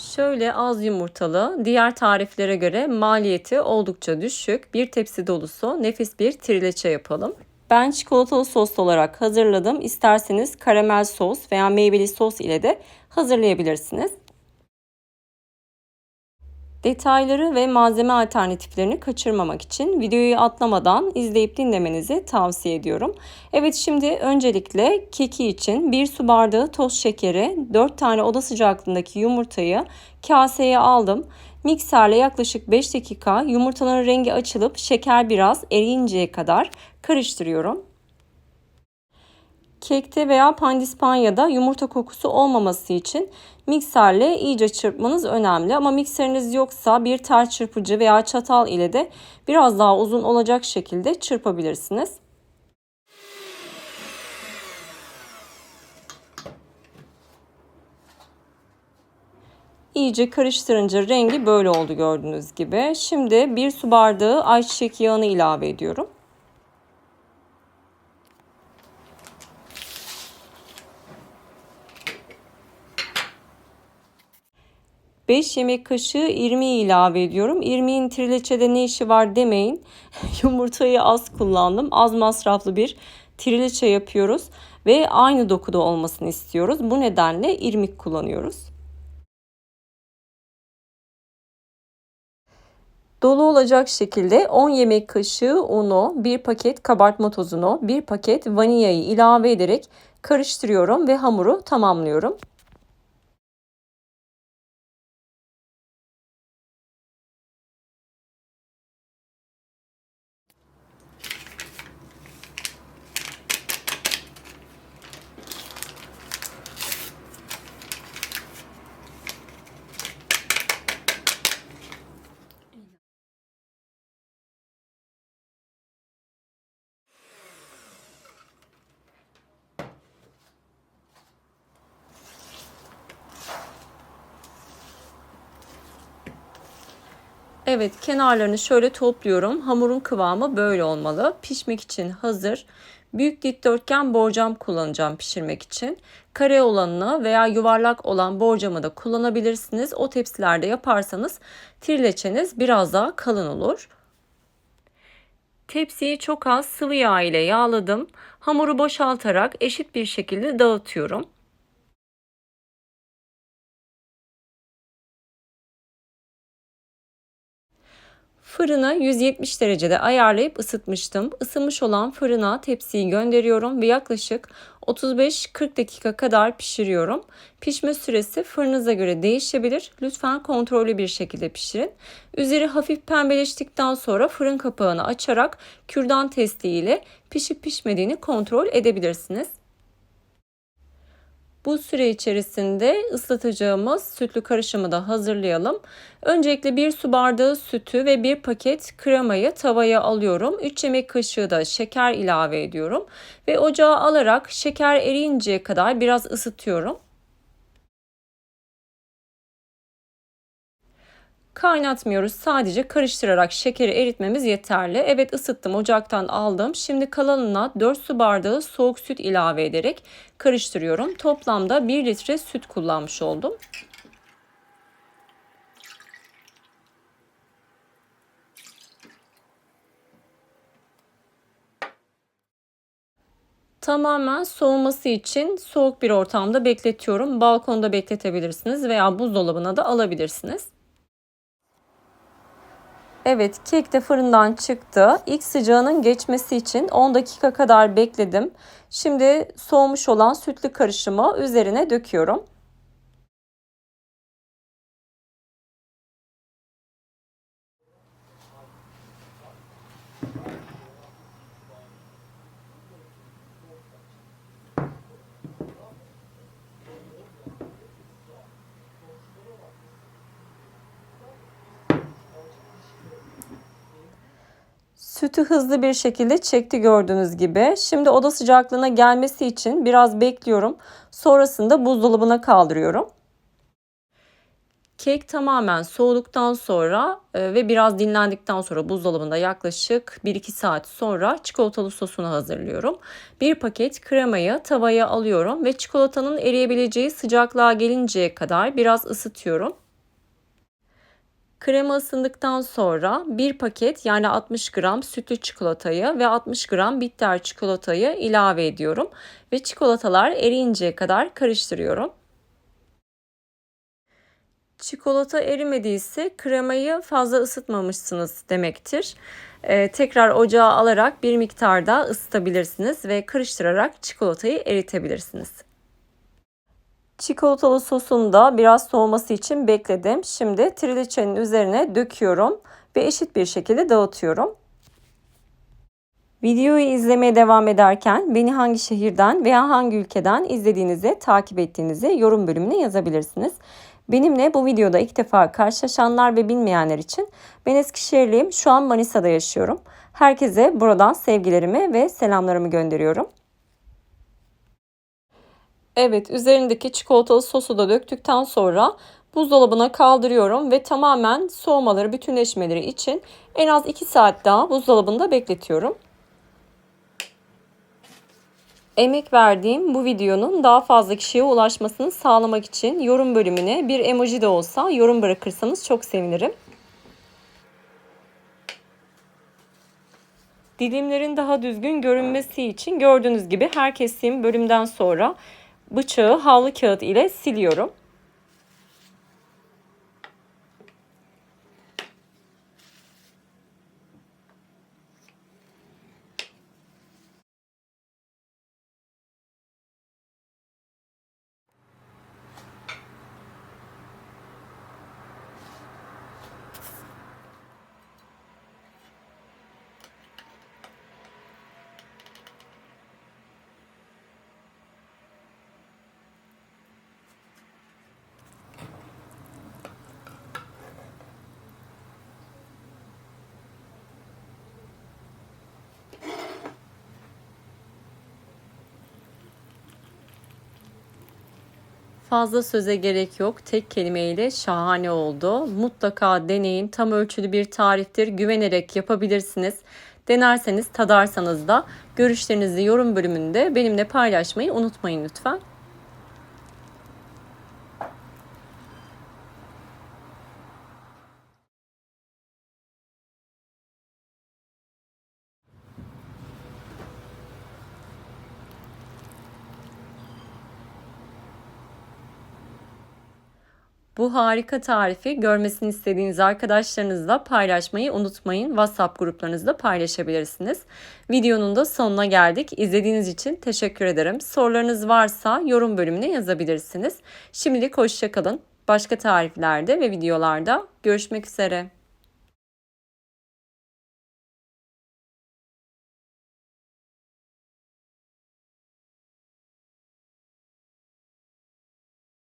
Şöyle az yumurtalı, diğer tariflere göre maliyeti oldukça düşük bir tepsi dolusu nefis bir trileçe yapalım. Ben çikolatalı sos olarak hazırladım. İsterseniz karamel sos veya meyveli sos ile de hazırlayabilirsiniz. Detayları ve malzeme alternatiflerini kaçırmamak için videoyu atlamadan izleyip dinlemenizi tavsiye ediyorum. Evet şimdi öncelikle keki için 1 su bardağı toz şekeri, 4 tane oda sıcaklığındaki yumurtayı kaseye aldım. Mikserle yaklaşık 5 dakika yumurtaların rengi açılıp şeker biraz eriyinceye kadar karıştırıyorum. Kekte veya pandispanyada yumurta kokusu olmaması için mikserle iyice çırpmanız önemli. Ama mikseriniz yoksa bir tel çırpıcı veya çatal ile de biraz daha uzun olacak şekilde çırpabilirsiniz. İyice karıştırınca rengi böyle oldu gördüğünüz gibi. Şimdi bir su bardağı ayçiçek yağını ilave ediyorum. 5 yemek kaşığı irmiği ilave ediyorum. İrmiğin trileçede ne işi var demeyin. Yumurtayı az kullandım. Az masraflı bir trileçe yapıyoruz ve aynı dokuda olmasını istiyoruz. Bu nedenle irmik kullanıyoruz. Dolu olacak şekilde 10 yemek kaşığı unu, 1 paket kabartma tozunu, 1 paket vanilyayı ilave ederek karıştırıyorum ve hamuru tamamlıyorum. Evet kenarlarını şöyle topluyorum. Hamurun kıvamı böyle olmalı. Pişmek için hazır. Büyük dikdörtgen borcam kullanacağım pişirmek için. Kare olanını veya yuvarlak olan borcamı da kullanabilirsiniz. O tepsilerde yaparsanız trileçeniz biraz daha kalın olur. Tepsiyi çok az sıvı yağ ile yağladım. Hamuru boşaltarak eşit bir şekilde dağıtıyorum. Fırına 170 derecede ayarlayıp ısıtmıştım. Isınmış olan fırına tepsiyi gönderiyorum ve yaklaşık 35-40 dakika kadar pişiriyorum. Pişme süresi fırınıza göre değişebilir. Lütfen kontrollü bir şekilde pişirin. Üzeri hafif pembeleştikten sonra fırın kapağını açarak kürdan testi ile pişip pişmediğini kontrol edebilirsiniz. Bu süre içerisinde ıslatacağımız sütlü karışımı da hazırlayalım. Öncelikle bir su bardağı sütü ve bir paket kremayı tavaya alıyorum. 3 yemek kaşığı da şeker ilave ediyorum. Ve ocağa alarak şeker eriyinceye kadar biraz ısıtıyorum. Kaynatmıyoruz. Sadece karıştırarak şekeri eritmemiz yeterli. Evet ısıttım. Ocaktan aldım. Şimdi kalanına 4 su bardağı soğuk süt ilave ederek karıştırıyorum. Toplamda 1 litre süt kullanmış oldum. Tamamen soğuması için soğuk bir ortamda bekletiyorum. Balkonda bekletebilirsiniz veya buzdolabına da alabilirsiniz. Evet kek de fırından çıktı. İlk sıcağının geçmesi için 10 dakika kadar bekledim. Şimdi soğumuş olan sütlü karışımı üzerine döküyorum. Sütü hızlı bir şekilde çekti gördüğünüz gibi. Şimdi oda sıcaklığına gelmesi için biraz bekliyorum. Sonrasında buzdolabına kaldırıyorum. Kek tamamen soğuduktan sonra e, ve biraz dinlendikten sonra buzdolabında yaklaşık 1-2 saat sonra çikolatalı sosunu hazırlıyorum. Bir paket kremayı tavaya alıyorum ve çikolatanın eriyebileceği sıcaklığa gelinceye kadar biraz ısıtıyorum. Krema ısındıktan sonra bir paket yani 60 gram sütlü çikolatayı ve 60 gram bitter çikolatayı ilave ediyorum ve çikolatalar eriyinceye kadar karıştırıyorum. Çikolata erimediyse kremayı fazla ısıtmamışsınız demektir. Ee, tekrar ocağa alarak bir miktar daha ısıtabilirsiniz ve karıştırarak çikolatayı eritebilirsiniz. Çikolatalı sosunu da biraz soğuması için bekledim. Şimdi triliçenin üzerine döküyorum ve eşit bir şekilde dağıtıyorum. Videoyu izlemeye devam ederken beni hangi şehirden veya hangi ülkeden izlediğinizi, takip ettiğinizi yorum bölümüne yazabilirsiniz. Benimle bu videoda ilk defa karşılaşanlar ve bilmeyenler için ben Eskişehirliyim. Şu an Manisa'da yaşıyorum. Herkese buradan sevgilerimi ve selamlarımı gönderiyorum. Evet, üzerindeki çikolatalı sosu da döktükten sonra buzdolabına kaldırıyorum ve tamamen soğumaları, bütünleşmeleri için en az 2 saat daha buzdolabında bekletiyorum. Emek verdiğim bu videonun daha fazla kişiye ulaşmasını sağlamak için yorum bölümüne bir emoji de olsa yorum bırakırsanız çok sevinirim. Dilimlerin daha düzgün görünmesi için gördüğünüz gibi her kestiğim bölümden sonra bıçağı havlu kağıt ile siliyorum. Fazla söze gerek yok. Tek kelimeyle şahane oldu. Mutlaka deneyin. Tam ölçülü bir tariftir. Güvenerek yapabilirsiniz. Denerseniz, tadarsanız da görüşlerinizi yorum bölümünde benimle paylaşmayı unutmayın lütfen. Bu harika tarifi görmesini istediğiniz arkadaşlarınızla paylaşmayı unutmayın. WhatsApp gruplarınızda paylaşabilirsiniz. Videonun da sonuna geldik. İzlediğiniz için teşekkür ederim. Sorularınız varsa yorum bölümüne yazabilirsiniz. Şimdilik hoşçakalın. Başka tariflerde ve videolarda görüşmek üzere.